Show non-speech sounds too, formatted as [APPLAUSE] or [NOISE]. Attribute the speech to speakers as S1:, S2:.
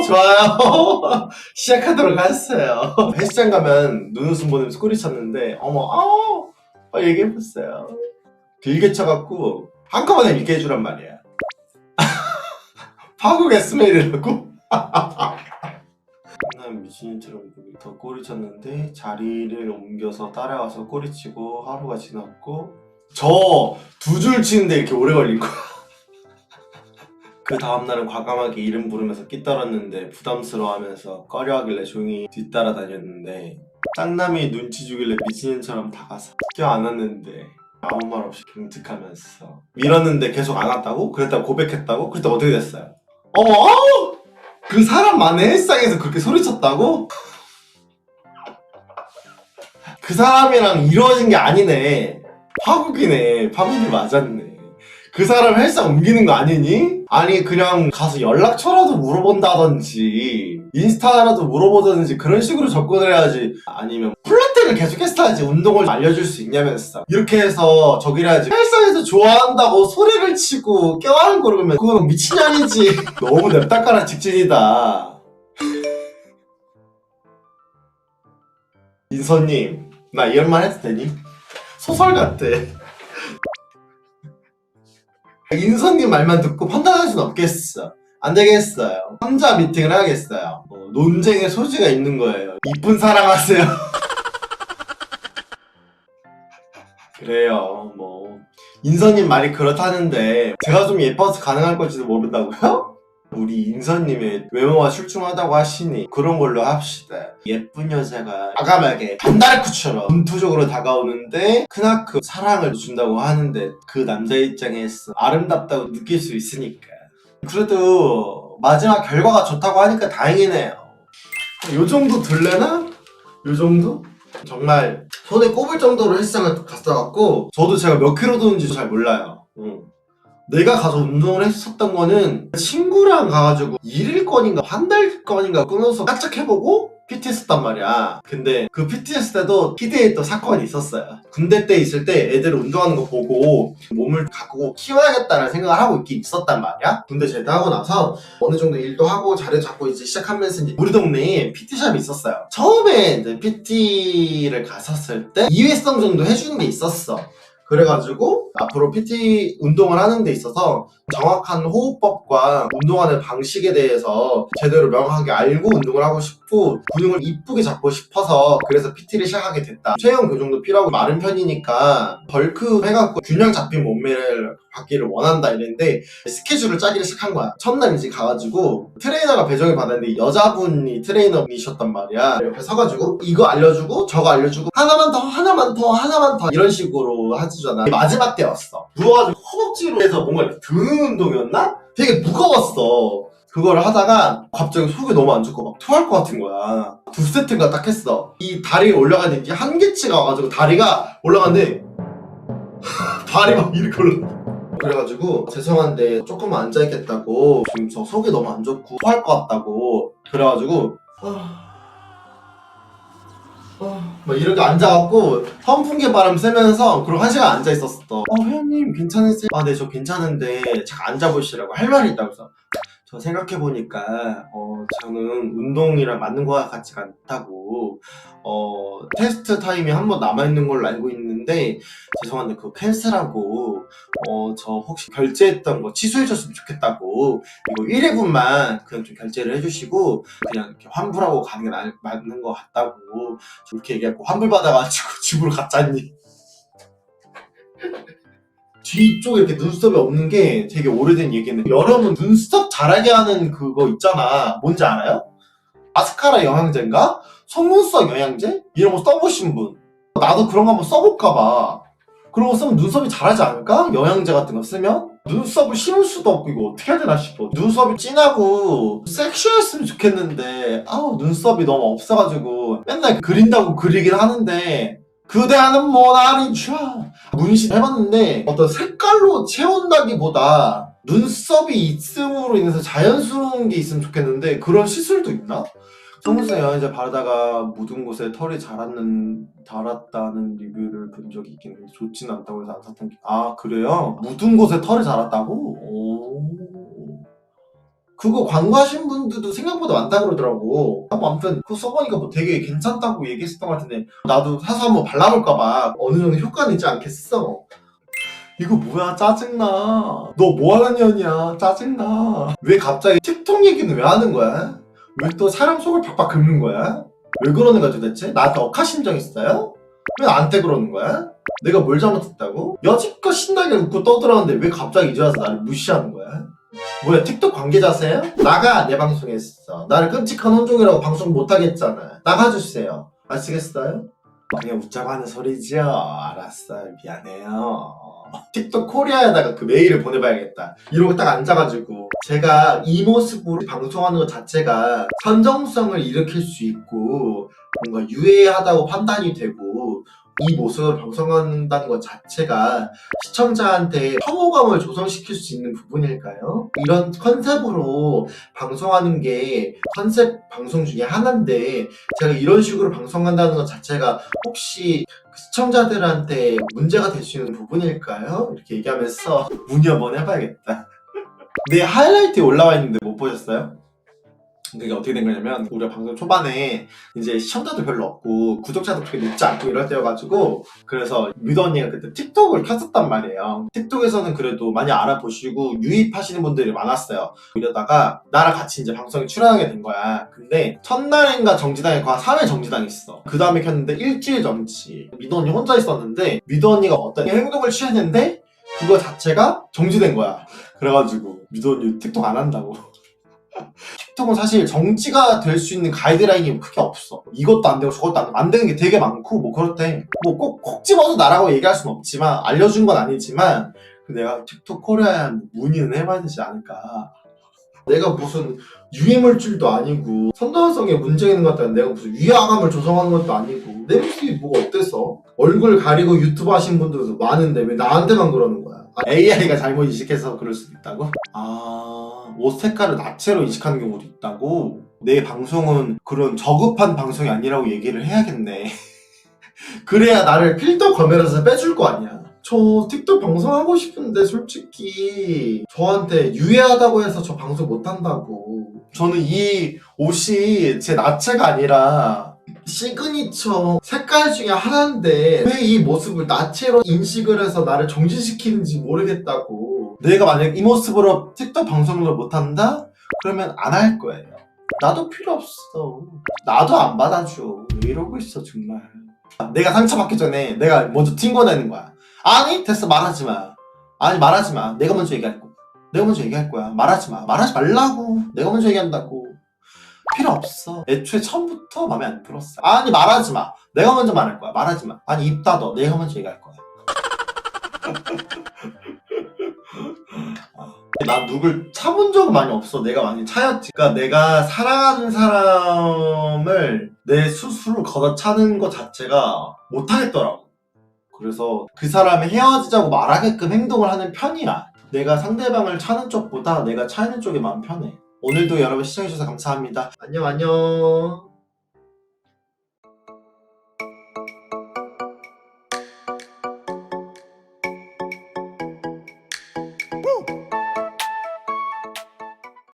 S1: 어, 좋아요. [LAUGHS] 시작하도록 하겠어요. 헬스장 가면 눈웃음 보내면서 꼬리 쳤는데, 어머, 아우, 어, 얘기해봤어요. 길게 쳐갖고, 한꺼번에 읽게 해주란 말이야. 파국 에스메이라고? 난 미친처럼 더 꼬리 쳤는데, 자리를 옮겨서 따라와서 꼬리 치고, 하루가 지났고, 저 두 줄 치는데 이렇게 오래 걸린 거야. 그 다음날은 과감하게 이름 부르면서 끼 떨었는데 부담스러워하면서 꺼려하길래 조용히 뒤따라 다녔는데 짱남이 눈치 주길래 미친년처럼 다가서 껴안았는데 아무 말 없이 경특하면서 밀었는데 계속 안 왔다고? 그랬다고 고백했다고? 그랬다 어떻게 됐어요? 어머 아우! 그 사람 만의 헬스장에서 그렇게 소리쳤다고? 그 사람이랑 이루어진 게 아니네 파국이네 파국이 맞았네 그 사람 헬스장 옮기는 거 아니니? 아니 그냥 가서 연락처라도 물어본다든지 인스타라도 물어보든지 그런 식으로 접근을 해야지. 아니면 플라테를 계속 했어야지. 운동을 알려줄 수 있냐면서 이렇게 해서 저기를 해야지. 헬스장에서 좋아한다고 소리를 치고 껴안고 그러면 그건 미친년이지. 너무 냅다까란 직진이다. 인서님 나 이런 말 해도 되니? 소설 같아 인선님 말만 듣고 판단할 순 없겠어. 안 되겠어요. 혼자 미팅을 해야겠어요. 어, 논쟁의 소지가 있는 거예요. 이쁜 사랑하세요. [LAUGHS] 그래요, 뭐. 인선님 말이 그렇다는데, 제가 좀 예뻐서 가능할 건지도 모른다고요? 우리 인선님의 외모가 출중하다고 하시니 그런 걸로 합시다. 예쁜 여자가 과감하게 반다르크처럼 분투적으로 다가오는데 크나크 사랑을 준다고 하는데 그 남자 입장에서 아름답다고 느낄 수 있으니까. 그래도 마지막 결과가 좋다고 하니까 다행이네요. 요 정도 들래나? 요 정도? 정말 손에 꼽을 정도로 헬스장을 갔어갖고 저도 제가 몇 킬로 도는지 잘 몰라요. 응. 내가 가서 운동을 했었던 거는 친구랑 가가지고 일일권인가 한 달권인가 끊어서 짝짝 해보고 PT 했었단 말이야. 근데 그 PT 했을 때도 PD에 또 사건이 있었어요. 군대 때 있을 때 애들 운동하는 거 보고 몸을 갖고 키워야겠다는 생각을 하고 있긴 있었단 말이야. 군대 제대하고 나서 어느 정도 일도 하고 자리 잡고 이제 시작하면서 이제 우리 동네에 PT샵이 있었어요. 처음에 이제 PT를 갔었을 때 2회성 정도 해주는 게 있었어. 그래가지고 앞으로 PT 운동을 하는 데 있어서 정확한 호흡법과 운동하는 방식에 대해서 제대로 명확하게 알고 운동을 하고 싶고 근육을 이쁘게 잡고 싶어서 그래서 PT를 시작하게 됐다. 체형 교정도 필요하고 마른 편이니까 벌크 해갖고 균형 잡힌 몸매를 받기를 원한다 이랬는데 스케줄을 짜기를 시작한 거야. 첫날 이제 가가지고 트레이너가 배정을 받았는데 여자분이 트레이너이셨단 말이야. 옆에 서가지고 이거 알려주고 저거 알려주고 하나만 더 하나만 더 하나만 더 이런 식으로 하주잖아. 마지막 때였어. 누워가지고 허벅지로 해서 뭔가 드는 운동이었나? 되게 무거웠어. 그걸 하다가 갑자기 속이 너무 안 좋고 막 토할 것 같은 거야. 두 세트인가 딱 했어. 이 다리가 올라가는지 한계치가 와가지고 다리가 올라가는데 [LAUGHS] 발이 막 이렇게 올라. 그래가지고 죄송한데 조금 앉아있겠다고 지금 저 속이 너무 안 좋고 토할 것 같다고 그래가지고 아... 아... 막 이렇게 앉아갖고 선풍기 바람 쐬면서 그리고 한 시간 앉아 있었어 어 회원님 괜찮으세요? 아네 저 괜찮은데 잠깐 앉아보시라고 할 말이 있다고 해서 저 생각해보니까 어 저는 운동이랑 맞는 것 같지가 않다고 어 테스트 타임이 한 번 남아있는 걸로 알고 있는데 죄송한데 그거 캔슬하고 어 저 혹시 결제했던 거 취소해줬으면 좋겠다고 이거 1회분만 그냥 좀 결제를 해주시고 그냥 이렇게 환불하고 가는 게 나- 맞는 것 같다고 그렇게 얘기하고 환불 받아가지고 [LAUGHS] 집으로 갔잖니 뒤쪽에 이렇게 눈썹이 없는 게 되게 오래된 얘기는 여러분 눈썹 자라게 하는 그거 있잖아 뭔지 알아요? 마스카라 영양제인가? 속눈썹 영양제? 이런 거 써보신 분 나도 그런 거 한번 써볼까봐 그런 거 쓰면 눈썹이 자라지 않을까? 영양제 같은 거 쓰면? 눈썹을 심을 수도 없고 이거 어떻게 해야 되나 싶어 눈썹이 진하고 섹시했으면 좋겠는데 아우 눈썹이 너무 없어가지고 맨날 그린다고 그리긴 하는데 그대하는 모나리자 문신 해봤는데 어떤 색깔로 채운다기보다 눈썹이 있음으로 인해서 자연스러운 게 있으면 좋겠는데 그런 시술도 있나? 속눈썹 영양제 바르다가 묻은 곳에 털이 자랐는, 자랐다는 리뷰를 본 적이 있긴 한데 좋진 않다고 해서 안 샀던 게. 아, 그래요? 묻은 곳에 털이 자랐다고? 오. 그거 광고하신 분들도 생각보다 많다 그러더라고. 뭐 아무튼 그거 써보니까 뭐 되게 괜찮다고 얘기했었던 것 같은데 나도 사서 한번 발라볼까봐 어느 정도 효과는 있지 않겠어. 이거 뭐야 짜증나. 너 뭐하는 년이야 짜증나. 왜 갑자기 틱톡 얘기는 왜 하는 거야? 왜 또 사람 속을 팍팍 긁는 거야? 왜 그러는 거야 도대체? 나한테 억하심정 있어요? 왜 나한테 그러는 거야? 내가 뭘 잘못했다고? 여지껏 신나게 웃고 떠들었는데 왜 갑자기 이제 와서 나를 무시하는 거야? 뭐야 틱톡 관계자세요? 나가 내 방송에서 나를 끔찍한 혼종이라고 방송 못하겠잖아. 나가주세요. 아시겠어요? 그냥 웃자고 하는 소리지요 알았어요 미안해요. 틱톡 코리아에다가 그 메일을 보내봐야겠다. 이러고 딱 앉아가지고 제가 이 모습으로 방송하는 것 자체가 선정성을 일으킬 수 있고 뭔가 유해하다고 판단이 되고 이 모습을 방송한다는 것 자체가 시청자한테 혐오감을 조성시킬 수 있는 부분일까요? 이런 컨셉으로 방송하는 게 컨셉 방송 중에 하나인데 제가 이런 식으로 방송한다는 것 자체가 혹시 그 시청자들한테 문제가 될 수 있는 부분일까요? 이렇게 얘기하면서 [LAUGHS] 문의 한번 해봐야겠다. [LAUGHS] 내 하이라이트에 올라와 있는데 못 보셨어요? 그게 어떻게 된 거냐면 우리가 방송 초반에 이제 시청자도 별로 없고 구독자도 그렇게 높지 않고 이럴 때여가지고 그래서 미도 언니가 그때 틱톡을 켰었단 말이에요. 틱톡에서는 그래도 많이 알아보시고 유입하시는 분들이 많았어요. 이러다가 나랑 같이 이제 방송에 출연하게 된 거야. 근데 첫날인가 정지당했고 한 3일 정지당했어. 그 다음에 켰는데 일주일 정지. 미도 언니 혼자 있었는데 미도 언니가 어떤 행동을 취했는데 그거 자체가 정지된 거야. 그래가지고 미도 언니 틱톡 안 한다고 [LAUGHS] 틱톡은 사실 정지가 될 수 있는 가이드라인이 크게 없어. 이것도 안 되고 저것도 안 되고 안 되는 게 되게 많고 뭐 그렇대. 뭐꼭콕 집어서 나라고 얘기할 순 없지만 알려준 건 아니지만 내가 틱톡 코리아에 문의는 해봐야 되지 않을까. 내가 무슨 유해물질도 아니고 선도성에 문제 있는 것 같다. 내가 무슨 위화감을 조성하는 것도 아니고 내 모습이 뭐가 어때서? 얼굴 가리고 유튜브 하신 분들도 많은데 왜 나한테만 그러는 거야? 아, AI가 잘못 인식해서 그럴 수도 있다고? 아, 옷 색깔을 나체로 인식하는 경우도 있다고? 내 방송은 그런 저급한 방송이 아니라고 얘기를 해야겠네. [LAUGHS] 그래야 나를 필터 검열해서 빼줄 거 아니야. 저 틱톡 방송하고 싶은데 솔직히 저한테 유해하다고 해서 저 방송 못한다고. 저는 이 옷이 제 나체가 아니라 시그니처 색깔 중에 하나인데 왜 이 모습을 나체로 인식을 해서 나를 정지시키는지 모르겠다고. 내가 만약 이 모습으로 틱톡 방송을 못한다? 그러면 안 할 거예요. 나도 필요 없어. 나도 안 받아줘. 왜 이러고 있어 정말. 내가 상처받기 전에 내가 먼저 튕겨내는 거야. 아니 됐어 말하지 마. 아니 말하지 마. 내가 먼저 얘기할 거야. 내가 먼저 얘기할 거야. 말하지 마. 말하지 말라고. 내가 먼저 얘기한다고. 필요 없어. 애초에 처음부터 마음에 안 들었어. 아니 말하지 마. 내가 먼저 말할 거야. 말하지 마. 아니 입 닫어. 내가 먼저 얘기할 거야. [LAUGHS] 아, 나 누굴 차본 적은 많이 없어. 내가 많이 차였지. 그러니까 내가 사랑하는 사람을 내 스스로 걷어차는 것 자체가 못하겠더라고. 그래서 그 사람이 헤어지자고 말하게끔 행동을 하는 편이야. 내가 상대방을 차는 쪽보다 내가 차이는 쪽이 마음 편해. 오늘도 여러분 시청해주셔서 감사합니다. 안녕, 안녕.